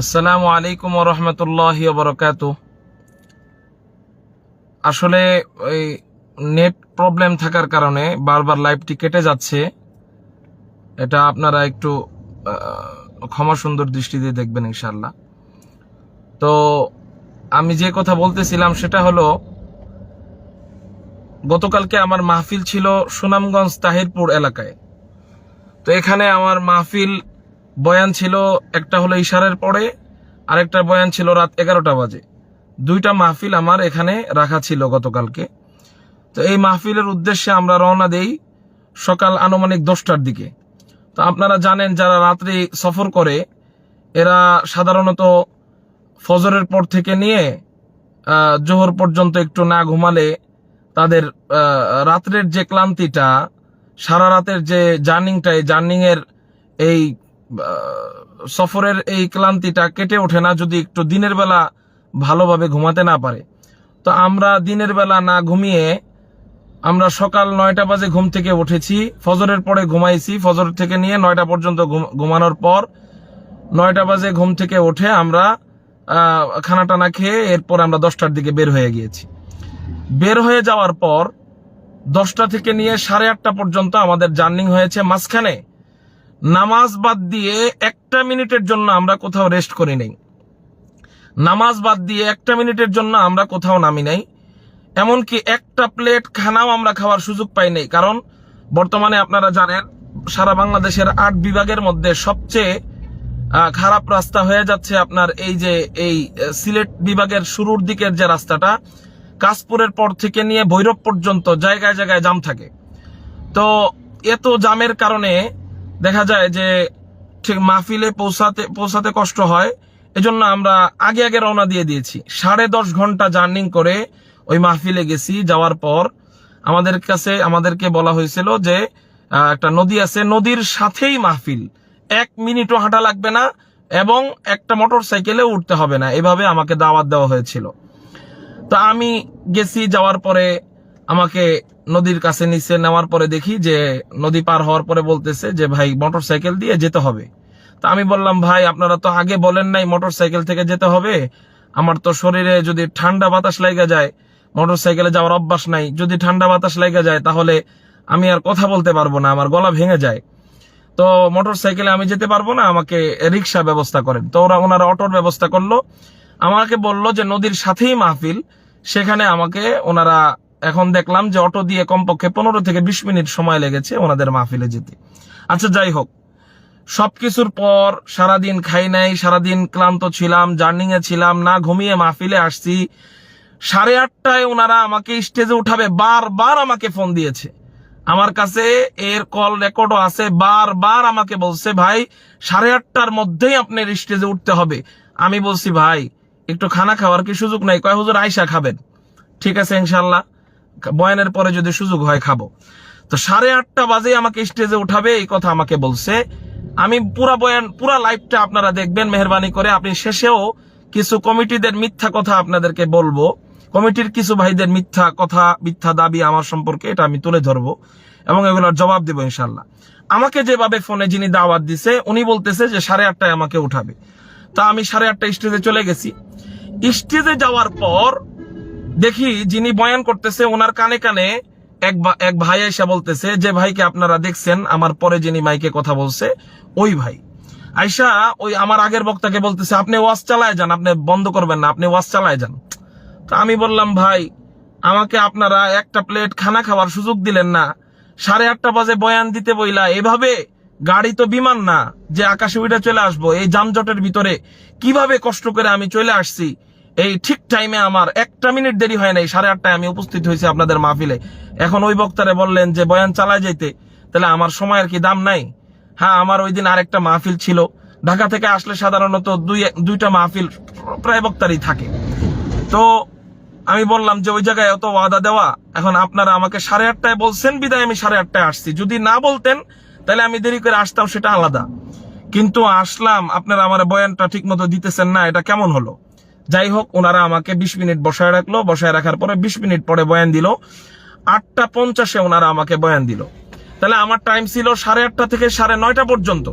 আসসালামু আলাইকুম রহমতুল্লাহ বরকাত আসলে ওই নেট প্রবলেম থাকার কারণে বারবার লাইভটি কেটে যাচ্ছে। এটা আপনারা একটু ক্ষমা সুন্দর দৃষ্টিতে দেখবেন ইনশাল্লাহ তো আমি যে কথা বলতেছিলাম সেটা হলো, গতকালকে আমার মাহফিল ছিল সুনামগঞ্জ তাহিরপুর এলাকায়। তো এখানে আমার মাহফিল বয়ান ছিল একটা হলো ইশারের পরে আরেকটা বয়ান ছিল রাত এগারোটা বাজে। দুইটা মাহফিল আমার এখানে রাখা ছিল গতকালকে। তো এই মাহফিলের উদ্দেশ্যে আমরা রওনা দেই সকাল আনুমানিক দশটার দিকে। তো আপনারা জানেন যারা রাত্রি সফর করে, এরা সাধারণত ফজরের পর থেকে নিয়ে জোহর পর্যন্ত একটু না ঘুমালে তাদের রাত্রের যে ক্লান্তিটা সারা রাতের যে জার্নিংটা, এই জার্নিং এর এই সফরের এই ক্লান্তিটা কেটে ওঠে না যদি একটু দিনের বেলা ভালোভাবে ঘুমাতে না পারে। তো আমরা দিনের বেলা না ঘুমিয়ে আমরা সকাল নয়টা বাজে ঘুম থেকে উঠেছি, ফজরের পরে ঘুমাইছি, ফজর থেকে নিয়ে নয়টা পর্যন্ত ঘুম- ঘুমানোর পর নয়টা বাজে ঘুম থেকে উঠে আমরা খানা টানা খেয়ে এরপর আমরা দশটার দিকে বের হয়ে গিয়েছি। বের হয়ে যাওয়ার পর দশটা থেকে নিয়ে সাড়ে আটটা পর্যন্ত আমাদের জার্নিং হয়েছে। মাঝখানে নামাজ বাদ দিয়ে একটা মিনিটের জন্য আমরা কোথাও রেস্ট করি নাই। নামাজ বাদ দিয়ে একটা মিনিটের জন্য আমরা কোথাও নামি নাই। এমনকি একটা প্লেট খানাও আমরা খাওয়ার সুযোগ পাই নাই। কারণ বর্তমানে আপনারা জানেন, সারা বাংলাদেশের আট বিভাগের মধ্যে সবচেয়ে খারাপ রাস্তা হয়ে যাচ্ছে আপনার এই যে, এই সিলেট বিভাগের শুরুর দিকের যে রাস্তাটা কাশপুরের পর থেকে নিয়ে ভৈরব পর্যন্ত জায়গায় জায়গায় জাম থাকে। তো এত জামের কারণে দেখা যায় যে ঠিক মাহফিলে পৌঁছাতে পৌঁছাতে কষ্ট হয়। এজন্য আমরা আগে আগে রওনা দিয়ে দিয়েছি। সাড়ে দশ ঘণ্টা জার্নিং করে ওই মাহফিলে গেছি। যাওয়ার পর আমাদের কাছে, আমাদেরকে বলা হয়েছিল যে একটা নদী আছে। নদীর সাথেই মাহফিল। এক মিনিটও হাঁটা লাগবে না এবং একটা মোটর সাইকেলে উঠতে হবে না। এভাবে আমাকে দাওয়াত দেওয়া হয়েছিল। তো আমি গেছি যাওয়ার পরে আমাকে নদীর কাছে নিচে নেওয়ার পরে দেখি যে নদী পার হওয়ার পরে বলতেছে যে, ভাই মোটর সাইকেল দিয়ে যেতে হবে। তা আমি বললাম, ভাই, আপনারা তো আগে বলেন নাই মোটর সাইকেল থেকে যেতে হবে। আমার তো শরীরে যদি ঠান্ডা বাতাস লেগে যায় মোটর সাইকেলে যাওয়ার অভ্যাস নাই। যদি ঠান্ডা বাতাস লেগে যায়, তাহলে আমি আর কথা বলতে পারব না, আমার গলা ভেঙে যায়। তো মোটর সাইকেলে আমি যেতে পারব না, আমাকে রিক্সা ব্যবস্থা করেন। তো ওরা ওনারা অটোর ব্যবস্থা করল। আমাকে বলল যে, নদীর সাথেই মাহফিল সেখানে আমাকে ওনারা এখন দেখলাম যে অটো দিয়ে কমপক্ষে পনেরো থেকে বিশ মিনিট সময় লেগেছে ওনাদের মাহফিলে যেতে। আচ্ছা যাই হোক। সবকিছুর পর সারাদিন খাই নাই, সারাদিন ক্লান্ত ছিলাম জার্নিং এ ছিলাম, না ঘুমিয়ে মাহফিলে আসছি। সাড়ে আটটায় ওনারা আমাকে স্টেজে উঠাবে, বারবার আমাকে ফোন দিয়েছে। আমার কাছে এর কল রেকর্ডও আছে, বারবার আমাকে বলছে, ভাই, সাড়ে আটটার মধ্যেই আপনার স্টেজে উঠতে হবে। আমি বলছি, ভাই একটু খানা খাওয়ার কি সুযোগ নাই? কয়, হুজুর আয়সা খাবেন। ঠিক আছে ইনশাল্লাহ বয়ানের পরে যদি সুযোগ হয়, খাব। তো সাড়ে আটটা বাজে আমাকে স্টেজে উঠাবে, এই কথা আমাকে বলছে। আমি পুরা বয়ান, পুরা লাইভটা আপনারা দেখবেন, মেহরবানি করে। আপনি শেষেও কিছু কমিটিদের মিথ্যা কথা আপনাদেরকে বলব। কমিটির কিছু ভাইদের মিথ্যা কথা, মিথ্যা দাবি আমার সম্পর্কে এটা আমি তুলে ধরবো এবং এগুলোর জবাব দেবো ইনশাল্লাহ আমাকে যেভাবে ফোনে যিনি দাওয়াত দিছে, উনি বলতেছে যে সাড়ে আটটায় আমাকে উঠাবে। তা আমি সাড়ে আটটা স্টেজে চলে গেছি। স্টেজে যাওয়ার পর দেখি যিনি বয়ান করতেছে, ওনার কানে কানে এক এক ভাই এসে বলতেছে, যে ভাইকে আপনারা দেখছেন, আমার পরে যিনি মাইকে কথা বলছে, ওই ভাই। আইসা ওই আমার আগের বক্তাকে বলতেছে, আপনি ওয়াজ চালায় যান, আপনি বন্ধ করবেন না, আপনি ওয়াজ চালায় যান। তো আমি বললাম, ভাই, আমাকে আপনারা একটা প্লেট খানা খাওয়ার সুযোগ দিলেন না। সাড়ে আটটা বাজে বয়ান দিতে বইলা, এভাবে গাড়ি তো বিমান না, যে আকাশে উইটা চলে আসব, এই যানজটের ভিতরে কীভাবে কষ্ট করে আমি চলে আসছি? এই ঠিক টাইমে আমার একটা মিনিট দেরি হয় নাই, সাড়ে আটটায় আমি উপস্থিত হয়েছি আপনাদের মাহফিলে। এখন ওই বক্তারে বললেন যে, বয়ান চালায় যাইতে, তাহলে আমার সময়ের কি দাম নাই? হ্যাঁ আমার ওই দিন আরেকটা মাহফিল ছিল। ঢাকা থেকে আসলে সাধারণত দুই, দুইটা মাহফিল প্রায় বক্তারই থাকে। তো আমি বললাম যে, ওই জায়গায় অত ওয়াদা দেওয়া, এখন আপনারা আমাকে সাড়ে আটটায় বলছেন, বিদায় আমি সাড়ে আটটায় আসছি। যদি না বলতেন, তাহলে আমি দেরি করে আসতাম, সেটা আলাদা। কিন্তু আসলাম, আপনারা আমার বয়ানটা ঠিক মতো দিতেছেন না, এটা কেমন হলো? যাই হোক ওনারা আমাকে বিশ মিনিট বসায় রাখল, বসায় রাখার পরে বিশ মিনিট পরে বয়ান দিল। আটটা পঞ্চাশে ওনারা আমাকে বয়ান দিল। তাহলে আমার টাইম ছিল সাড়ে আটটা থেকে সাড়ে নয়টা পর্যন্ত।